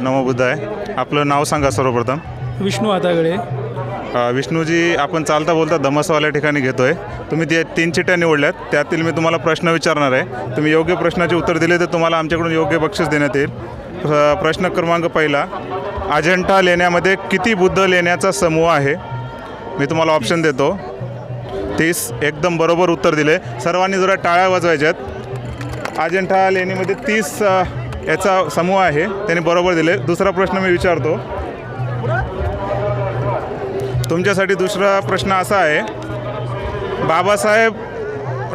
नमो बुद्ध आहे. आपलं नाव सांगा सर्वप्रथम. विष्णू हातागळे अ, विष्णूजी आपण चालता बोलता धमसवाल्या ठिकाणी घेतो आहे तुम्ही ते तीन चिट्ट्या निवडल्यात. त्यातील मी तुम्हाला प्रश्न विचारणार आहे. तुम्ही योग्य प्रश्नाचे उत्तर दिले तर तुम्हाला आमच्याकडून योग्य बक्षीस देण्यात येईल. प्र- प्रश्न क्रमांक पहिला. अजंठा लेण्यामध्ये किती बुद्ध लेण्याचा समूह आहे? मी तुम्हाला ऑप्शन देतो. तीस. एकदम बरोबर उत्तर दिले. सर्वांनी जरा टाळ्या वाजवायच्यात. अजंठा लेणीमध्ये तीस अ, याचा समूह आहे. त्यांनी बरोबर दिले. दुसरा प्रश्न मी विचारतो. तुमच्यासाठी दुसरा प्रश्न असा आहे. बाबासाहेब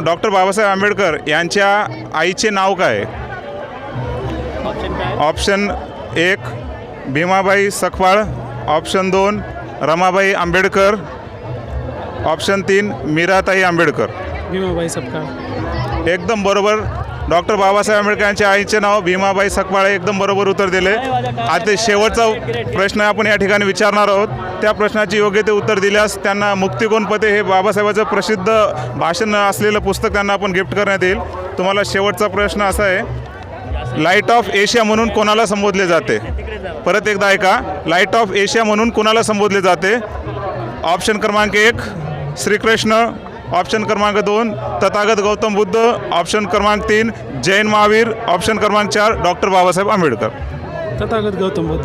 डॉक्टर बाबासाहेब आंबेडकर यांच्या आईचे नाव काय? आहे? ऑप्शन एक भीमाबाई सकपाळ ऑप्शन दोन रमाबाई आंबेडकर. ऑप्शन तीन मीराताई आंबेडकर. भीमाबाई सपकाळ. एकदम बरोबर डॉक्टर बाबासाहेब आंबेडकरांच्या आईचे नाव भीमाबाई सकपाळे एकदम बरोबर उत्तर दिले. आता शेवटचा प्रश्न आपण या ठिकाणी विचारणार आहोत. त्या प्रश्नाची योग्य ते उत्तर दिल्यास त्यांना मुक्तिकोण पते हे बाबासाहेबाचं प्रसिद्ध भाषण असलेलं पुस्तक त्यांना आपण गिफ्ट करण्यात येईल. तुम्हाला शेवटचा प्रश्न असा आहे लाइट ऑफ एशिया म्हणून कोणाला संबोधले जाते? परत एकदा ऐका लाइट ऑफ एशिया म्हणून कोणाला संबोधले जाते? ऑप्शन क्रमांक एक श्रीकृष्ण. ऑप्शन क्रमांक दोन तथागत गौतम बुद्ध ऑप्शन क्रमांक तीन जैन महावीर ऑप्शन क्रमांक चार डॉक्टर बाबासाहेब आंबेडकर. तथागत गौतम बुद्ध.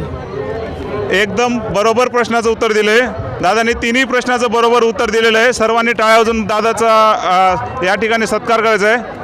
एकदम बरोबर प्रश्नाचं उत्तर दिले. दादांनी तिन्ही प्रश्नाचं बरोबर उत्तर दिलेलं आहे. सर्वांनी टाळ्या वाजून दादाचा या ठिकाणी सत्कार करायचा आहे.